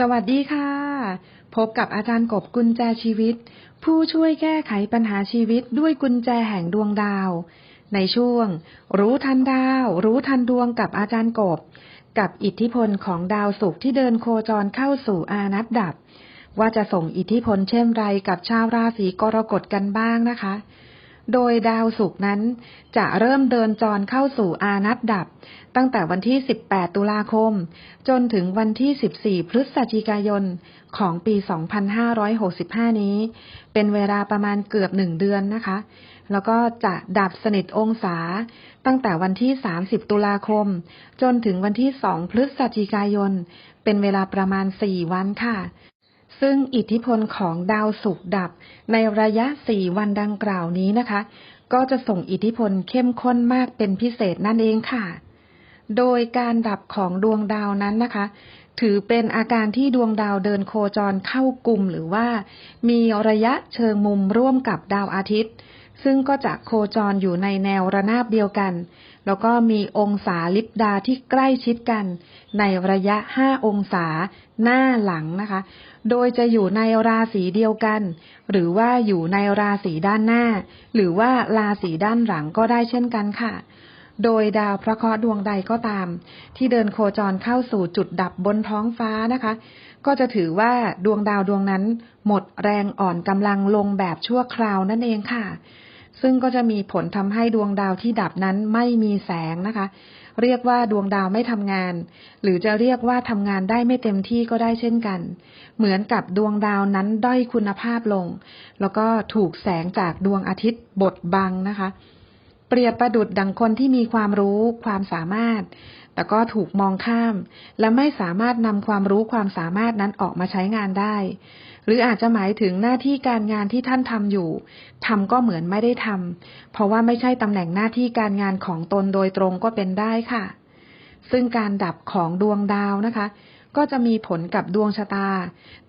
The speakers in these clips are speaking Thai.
สวัสดีค่ะ พบกับอาจารย์กบกุญแจชีวิต ผู้ช่วยแก้ไขปัญหาชีวิตด้วยกุญแจแห่งดวงดาว ในช่วง รู้ทันดาว รู้ทันดวงกับอาจารย์กบ กับอิทธิพลของดาวศุกร์ที่เดินโคจรเข้าสู่อานัตดับ ว่าจะส่งอิทธิพลเช่นไรกับชาวราศีกรกฎกันบ้างนะคะ โดยดาวศุกร์นั้น จะเริ่มเดินจรเข้าสู่อานัตดับ ตั้งแต่วันที่ 18 ตุลาคม จนถึงวันที่ 14 พฤศจิกายนของปี 2565 นี้ เป็นเวลาประมาณเกือบหนึ่งเดือนนะคะ แล้วก็จะดับสนิทองศา ตั้งแต่วันที่ 30 ตุลาคม จนถึงวันที่ 2 พฤศจิกายน เป็นเวลาประมาณ 4 วันค่ะ ซึ่งอิทธิพลของดาวศุกร์ดับในระยะ4วันดังกล่าวนี้นะคะ ก็จะส่งอิทธิพลเข้มข้นมากเป็นพิเศษนั่นเองค่ะ โดยการดับของดวงดาวนั้นนะคะ ถือเป็นอาการที่ดวงดาวเดินโคจรเข้ากลุ่มหรือว่า มีระยะเชิงมุมร่วมกับดาวอาทิตย์ ซึ่งก็จะโคจรอยู่ในแนวระนาบเดียวกัน แล้วก็มีองศาลิบดาที่ใกล้ชิดกัน ในระยะ 5 องศาหน้าหลังนะคะ โดยจะอยู่ในราศีเดียวกัน หรือว่าอยู่ในราศีด้านหน้า หรือว่าราศีด้านหลังก็ได้เช่นกันค่ะ โดยดาวพระเคราะห์ดวงใดก็ตาม ที่เดินโคจรเข้าสู่จุดดับบนท้องฟ้านะคะ ก็จะถือว่าดวงดาวดวงนั้น หมดแรงอ่อนกำลังลงแบบชั่วคราวนั่นเองค่ะ ซึ่งก็จะมีผลทำให้ดวงดาวที่ดับนั้นไม่มีแสงนะคะ เรียกว่าดวงดาวไม่ทำงาน หรือจะเรียกว่าทำงานได้ไม่เต็มที่ก็ได้เช่นกัน เหมือนกับดวงดาวนั้นด้อยคุณภาพลง แล้วก็ถูกแสงจากดวงอาทิตย์บดบังนะคะ เปรียบประดุดดังคนที่มีความรู้ความสามารถ แต่ก็ถูกมองข้าม และไม่สามารถนำความรู้ความสามารถนั้นออกมาใช้งานได้ หรืออาจจะหมายถึงหน้าที่การงานที่ท่านทำอยู่ทำก็เหมือนไม่ได้ทำเพราะว่าไม่ใช่ตำแหน่งหน้าที่การงานของตนโดยตรงก็เป็นได้ค่ะ ซึ่งการดับของดวงดาวนะคะ ก็จะมีผลกับดวงชะตา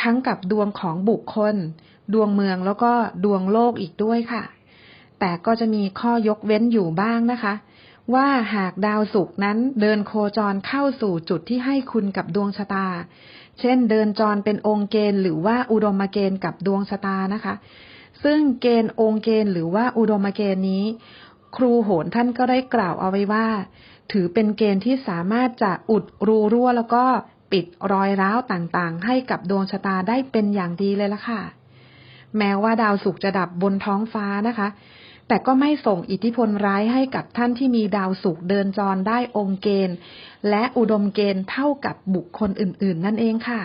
ทั้งกับดวงของบุคคล ดวงเมืองแล้วก็ดวงโลกอีกด้วยค่ะ แต่ก็จะมีข้อยกเว้นอยู่บ้างนะคะว่าหากดาวศุกร์นั้นเดินโคจรเข้าสู่จุดที่ให้คุณกับดวงชะตา เช่นเดินจรเป็นองค์เกณฑ์หรือว่าอุดมเกณฑ์กับดวงชะตานะคะ ซึ่งเกณฑ์องค์เกณฑ์หรือว่าอุดมเกณฑ์นี้ ครูโหนท่านก็ได้กล่าวเอาไว้ว่า ถือเป็นเกณฑ์ที่สามารถจะอุดรูรั่วแล้วก็ปิดรอยร้าวต่างๆ ให้กับดวงชะตาได้เป็นอย่างดีเลยละค่ะ แม้ว่าดาวศุกร์จะดับบนท้องฟ้านะคะ แต่ก็ไม่ส่งอิทธิพลร้ายให้กับท่านที่มีดาวศุกเดินจรได้องค์เกณฑ์ และอุดมเกณฑ์เท่ากับบุคคลอื่น ๆ นั่นเองค่ะ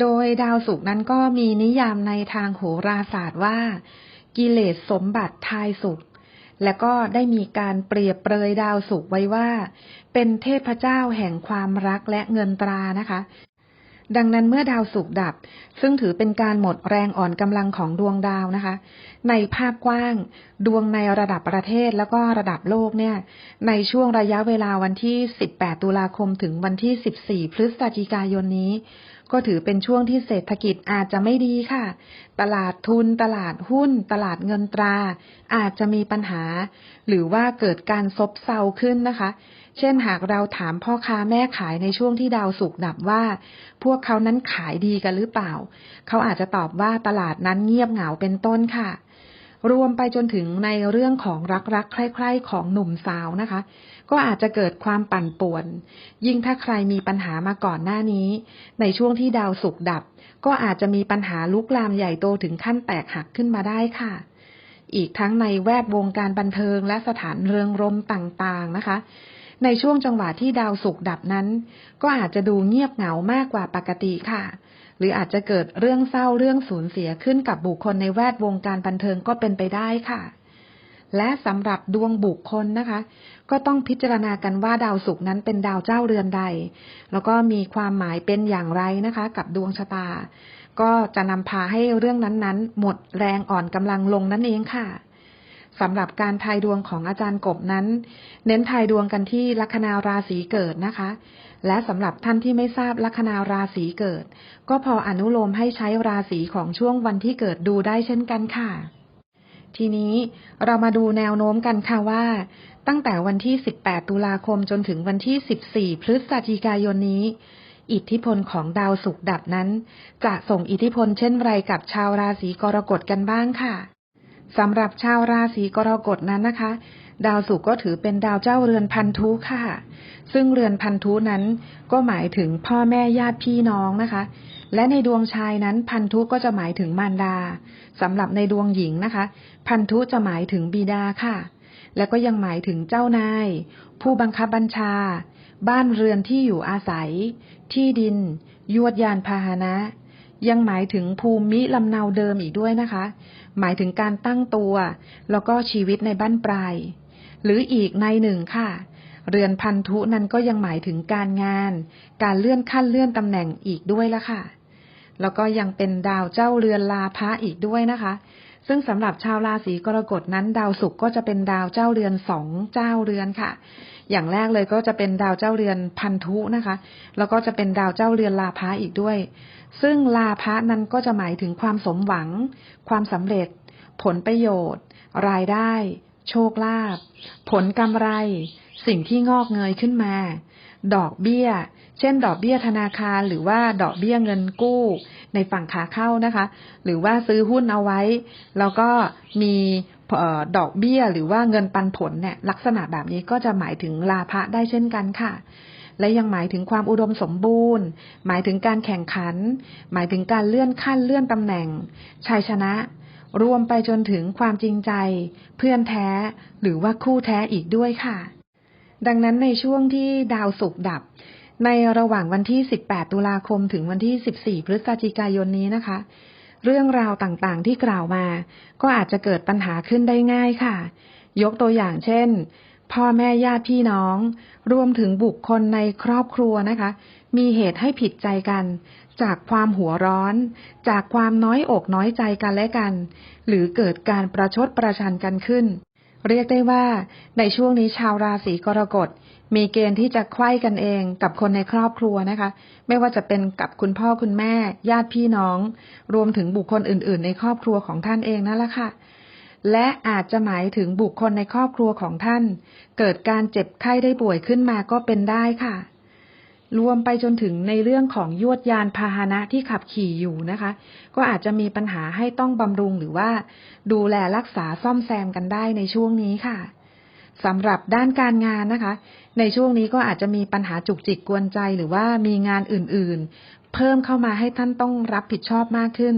โดยดาวศุกนั้นก็มีนิยามในทางโหราศาสตร์ว่า กิเลสสมบัติทายศุกและก็ได้มีการเปรียบเปรยดาวศุกไว้ว่า เป็นเทพเจ้าแห่งความรักและเงินตรานะคะ ดังนั้นเมื่อดาวศุกดับ ซึ่งถือเป็นการหมดแรงอ่อนกำลังของดวงดาวนะคะ ในภาพกว้าง ดวงในระดับประเทศแล้วก็ระดับโลกเนี่ย ในช่วงระยะเวลาวันที่ 18 ตุลาคมถึงวันที่ 14 พฤศจิกายนนี้ ก็ถือเป็นช่วงที่เศรษฐกิจอาจจะไม่ดีค่ะ ตลาดทุน ตลาดหุ้น ตลาดเงินตรา อาจจะมีปัญหา หรือว่าเกิดการซบเซาขึ้นนะคะ เช่นหากเราถามพ่อค้าแม่ขายในช่วงที่ดาวศุกดับว่า พวกเขานั้นขายดีกันหรือเปล่า เขาอาจจะตอบว่าตลาดนั้นเงียบเหงาเป็นต้นค่ะ รวมไปจนถึงในเรื่องของรักๆใคร่ๆของหนุ่มสาวนะคะ ก็อาจจะเกิดความปั่นป่วน ยิ่งถ้าใครมีปัญหามาก่อนหน้านี้ ในช่วงที่ดาวศุกดับ ก็อาจจะมีปัญหาลุกลามใหญ่โตถึงขั้นแตกหักขึ้นมาได้ค่ะอีกทั้งในแวดวงการบันเทิงและสถานเริงรมต่างๆนะคะ ในช่วงจังหวะที่ดาวศุกดับนั้น ก็อาจจะดูเงียบเหงามากกว่าปกติค่ะ หรืออาจจะเกิดเรื่องเศร้าเรื่องสูญเสียขึ้นกับบุคคลในแวดวงการบันเทิงก็เป็นไปได้ค่ะ และสำหรับดวงบุคคลนะคะ ก็ต้องพิจารณากันว่าดาวศุกร์นั้นเป็นดาวเจ้าเรือนใด แล้วก็มีความหมายเป็นอย่างไรนะคะ กับดวงชะตา ก็จะนำพาให้เรื่องนั้นๆ หมดแรงอ่อนกำลังลงนั่นเองค่ะ สำหรับการทายดวงของอาจารย์กบนั้น เน้นทายดวงกันที่ลัคนาราศีเกิดนะคะ และสำหรับท่านที่ไม่ทราบลัคนาราศีเกิด ก็พออนุโลมให้ใช้ราศีของช่วงวันที่เกิดดูได้เช่นกันค่ะ ทีนี้เรามาดูแนวโน้มกันค่ะว่า ตั้งแต่วันที่ 18 ตุลาคมจนถึงวันที่ 14 พฤศจิกายนนี้อิทธิพลของดาวศุกร์ดับนั้น จะส่งอิทธิพลเช่นไรกับชาวราศีกรกฎกันบ้างค่ะ สำหรับชาวราศีกรกฎนั้นนะคะ ดาวศุกร์ก็ถือเป็นดาวเจ้าเรือนพันธุค่ะ ซึ่งเรือนพันธุนั้นก็หมายถึงพ่อแม่ญาติพี่น้องนะคะ และในดวงชายนั้นพันธุก็จะหมายถึงมารดาสำหรับในดวงหญิงนะคะ พันธุจะหมายถึงบิดาค่ะ แล้วก็ยังหมายถึงเจ้านาย ผู้บังคับบัญชา บ้านเรือนที่อยู่อาศัย ที่ดิน ยวดยานพาหนะ ยังหมายถึงภูมิลำเนาเดิมอีกด้วยนะคะ หมายถึงการตั้งตัว แล้วก็ชีวิตในบ้านปลาย หรืออีกในหนึ่งค่ะ เรือนพันธุนั้นก็ยังหมายถึงการงาน การเลื่อนขั้นเลื่อนตำแหน่งอีกด้วยละค่ะ แล้วก็ยังเป็นดาวเจ้าเรือนลาพะอีกด้วยนะคะ ซึ่งสำหรับชาวราศีกรกฎนั้น ดาวศุกร์ก็จะเป็นดาวเจ้าเรือนสองเจ้าเรือนค่ะ อย่างแรกเลยก็จะเป็นดาวเจ้าเรือนพันธุนะคะ แล้วก็จะเป็นดาวเจ้าเรือนลาภะอีกด้วย ซึ่งลาภะนั้นก็จะหมายถึงความสมหวัง ความสำเร็จ ผลประโยชน์ รายได้ โชคลาภผลกำไร สิ่งที่งอกเงยขึ้นมา ดอกเบี้ย เช่น ดอกเบี้ยธนาคาร หรือว่าดอกเบี้ยเงินกู้ ในฝั่งขาเข้านะคะ หรือว่าซื้อหุ้นเอาไว้ แล้วก็มีออดอกเบี้ยหรือว่าเงินปันผลเนี่ยลักษณะแบบนี้ก็จะหมายถึงลาภะได้เช่นกันค่ะ และยังหมายถึงความอุดมสมบูรณ์ หมายถึงการแข่งขัน หมายถึงการเลื่อนขั้นเลื่อนตำแหน่งชัยชนะ รวมไปจนถึงความจริงใจ เพื่อนแท้ หรือว่าคู่แท้อีกด้วยค่ะ ดังนั้นในช่วงที่ดาวศุกร์ดับ ในระหว่างวันที่ 18 ตุลาคมถึงวันที่ 14 พฤศจิกายนนี้นะคะ เรื่องราวต่างๆที่กล่าวมา ก็อาจจะเกิดปัญหาขึ้นได้ง่ายค่ะ ยกตัวอย่างเช่น พ่อแม่ญาติพี่น้อง รวมถึงบุคคลในครอบครัวนะคะ มีเหตุให้ผิดใจกัน จากความหัวร้อน จากความน้อยอกน้อยใจกันและกัน หรือเกิดการประชดประชันกันขึ้น เรียกได้ว่าในช่วงนี้ชาวราศีกรกฎมีเกณฑ์ที่จะไขว้กันเองกับคนในครอบครัวนะคะ ไม่ว่าจะเป็นกับคุณพ่อคุณแม่ ญาติพี่น้อง รวมถึงบุคคลอื่น ๆ ในครอบครัวของท่านเองนั่นแหละค่ะ และอาจจะหมายถึงบุคคลในครอบครัวของท่าน เกิดการเจ็บไข้ได้ป่วยขึ้นมาก็เป็นได้ค่ะ รวมไปจนถึงในเรื่องของยวดยานพาหนะที่ขับขี่อยู่นะคะ ก็อาจจะมีปัญหาให้ต้องบำรุงหรือว่า ดูแลรักษาซ่อมแซมกันได้ในช่วงนี้ค่ะสำหรับด้านการงานนะคะ ในช่วงนี้ก็อาจจะมีปัญหาจุกจิกกวนใจหรือว่ามีงานอื่นๆ เพิ่มเข้ามาให้ท่านต้องรับผิดชอบมากขึ้น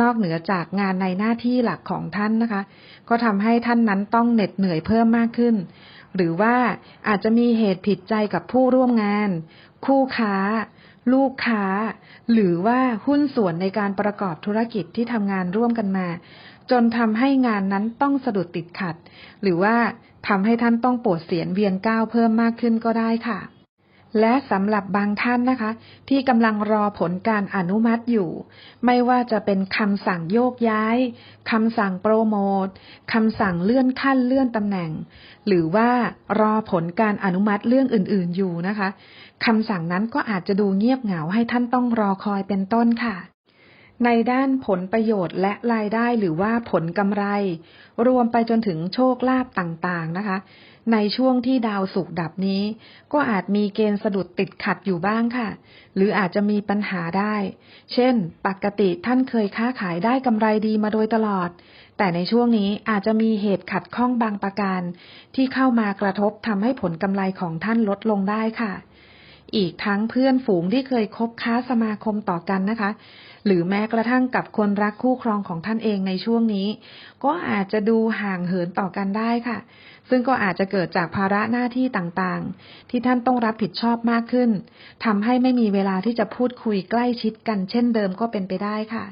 นอกเหนือจากงานในหน้าที่หลักของท่านนะคะ ก็ทำให้ท่านนั้นต้องเหน็ดเหนื่อยเพิ่มมากขึ้น หรือว่าอาจจะมีเหตุผิดใจกับผู้ร่วมงาน คู่ค้า ลูกค้า หรือว่าหุ้นส่วนในการประกอบธุรกิจที่ทำงานร่วมกันมา จนทำให้งานนั้นต้องสะดุดติดขัด หรือว่าทำให้ท่านต้องปวดเสียนเวียนก้าวเพิ่มมากขึ้นก็ได้ค่ะ และสำหรับบางท่านนะคะ ที่กำลังรอผลการอนุมัติอยู่ ไม่ว่าจะเป็นคำสั่งโยกย้ายคำสั่งโปรโมทคำสั่งเลื่อนขั้นเลื่อนตำแหน่ง หรือว่ารอผลการอนุมัติเรื่องอื่น ๆอยู่นะคะคำสั่งนั้นก็อาจจะดูเงียบเหงาให้ท่านต้องรอคอยเป็นต้นค่ะ ในด้านผลประโยชน์และรายได้หรือว่าผลกำไร รวมไปจนถึงโชคลาภต่างๆนะคะ ในช่วงที่ดาวศุกดับนี้ ก็อาจมีเกณฑ์สะดุดติดขัดอยู่บ้างค่ะ หรืออาจจะมีปัญหาได้ เช่น ปกติท่านเคยค้าขายได้กำไรดีมาโดยตลอด แต่ในช่วงนี้อาจจะมีเหตุขัดข้องบางประการ ที่เข้ามากระทบทำให้ผลกำไรของท่านลดลงได้ค่ะ อีกทั้งเพื่อนฝูงที่เคยคบค้าสมาคมต่อกันนะคะ หรือแม้กระทั่งกับคนรักคู่ครองของท่านเองในช่วงนี้ ก็อาจจะดูห่างเหินต่อกันได้ค่ะ ซึ่งก็อาจจะเกิดจากภาระหน้าที่ต่างๆ ที่ท่านต้องรับผิดชอบมากขึ้นทำให้ไม่มีเวลาที่จะพูดคุยใกล้ชิดกันเช่นเดิมก็เป็นไปได้ค่ะ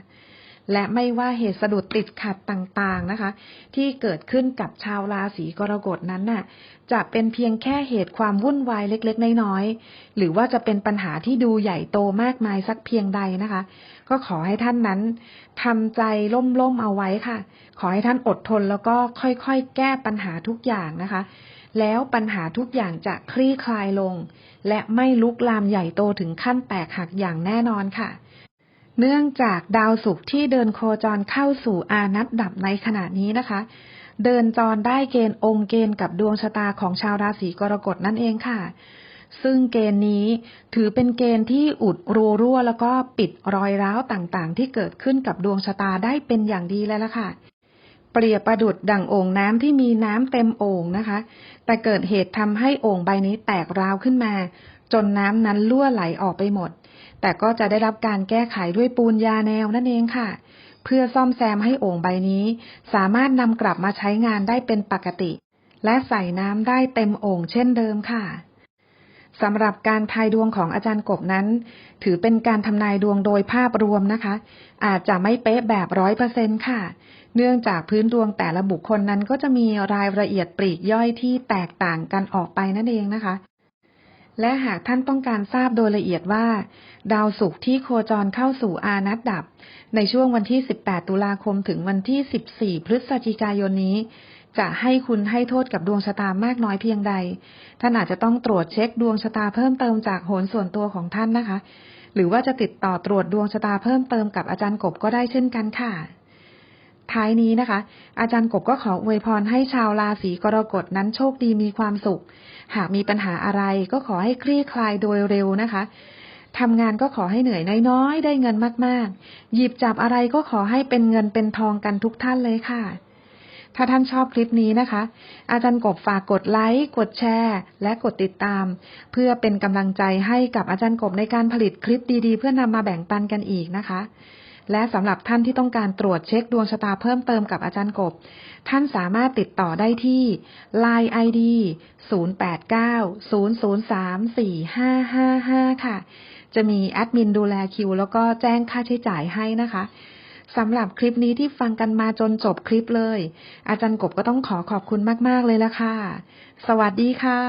และไม่ว่าเหตุสะดุดติดขัดต่างๆนะคะ ที่เกิดขึ้นกับชาวราศีกรกฎนั้นน่ะ จะเป็นเพียงแค่เหตุความวุ่นวายเล็กๆ น้อยๆ หรือว่าจะเป็นปัญหาที่ดูใหญ่โตมากมายสักเพียงใดนะคะ ก็ขอให้ท่านนั้นทำใจล่มๆเอาไว้ค่ะ ขอให้ท่านอดทนแล้วก็ค่อยๆ แก้ปัญหาทุกอย่างนะคะแล้วปัญหาทุกอย่างจะคลี่คลายลง และไม่ลุกลามใหญ่โตถึงขั้นแตกหักอย่างแน่นอนค่ะ เนื่องจากดาวศุกร์ที่เดินโคจรเข้าสู่อานัตดับในขณะนี้นะคะ เดินจรได้เกณฑ์องค์เกณฑ์กับดวงชะตาของชาวราศีกรกฎนั่นเองค่ะ ซึ่งเกณฑ์นี้ถือเป็นเกณฑ์ที่อุดรูรั่ว แล้วก็ปิดรอยร้าวต่างๆ ที่เกิดขึ้นกับดวงชะตาได้เป็นอย่างดีแล้วล่ะค่ะ เปรียบประดุดดั่งโอ่งน้ำที่มีน้ำเต็มโอ่งนะคะ แต่เกิดเหตุทำให้โอ่งใบนี้แตกร้าวขึ้นมา จนน้ำนั้นรั่วไหลออกไปหมด แต่ก็จะได้รับการแก้ไขด้วยปูนยาแนวนั่นเองค่ะ เพื่อซ่อมแซมให้โอ่งใบนี้ สามารถนำกลับมาใช้งานได้เป็นปกติ และใส่น้ำได้เต็มโอ่งเช่นเดิมค่ะสำหรับการทายดวงของอาจารย์กบนั้น ถือเป็นการทำนายดวงโดยภาพรวมนะคะ อาจจะไม่เป๊ะแบบร้อยเปอร์เซ็นค่ะ เนื่องจากพื้นดวงแต่ละบุคคลนั้นก็จะมีรายละเอียดปลีกย่อยที่แตกต่างกันออกไปนั่นเองนะคะ และหากท่านต้องการทราบโดยละเอียดว่า ดาวศุกร์ที่โคจรเข้าสู่อานัตดับ ในช่วงวันที่ 18 ตุลาคมถึงวันที่ 14 พฤศจิกายนนี้ จะให้คุณให้โทษกับดวงชะตามากน้อยเพียงใด ท่านอาจจะต้องตรวจเช็คดวงชะตาเพิ่มเติมจากโหนส่วนตัวของท่านนะคะ หรือว่าจะติดต่อตรวจดวงชะตาเพิ่มเติมกับอาจารย์กบก็ได้เช่นกันค่ะ ท้ายนี้นะคะ อาจารย์กบก็ขออวยพรให้ชาวราศีกรกฎนั้นโชคดีมีความสุข หากมีปัญหาอะไรก็ขอให้คลี่คลายโดยเร็วนะคะทำงานก็ขอให้เหนื่อยน้อยๆ ได้เงินมากๆ หยิบจับอะไรก็ขอให้เป็นเงินเป็นทองกันทุกท่านเลยค่ะ ถ้าท่านชอบคลิปนี้นะคะ อาจารย์กบฝากกดไลค์ กดแชร์ และกดติดตาม เพื่อเป็นกำลังใจให้กับอาจารย์กบในการผลิตคลิปดีๆ เพื่อนำมาแบ่งปันกันอีกนะคะ และสำหรับท่านที่ต้องการตรวจเช็คดวงชะตาเพิ่มเติมกับอาจารย์กบ ท่านสามารถติดต่อได้ที่ Line ID 0890034555 ค่ะ จะมีแอดมินดูแลคิว แล้วก็แจ้งค่าใช้จ่ายให้นะคะสำหรับคลิปนี้ที่ฟังกันมาจนจบคลิปเลย อาจารย์กบก็ต้องขอขอบคุณมาก ๆ เลยละค่ะ สวัสดีค่ะ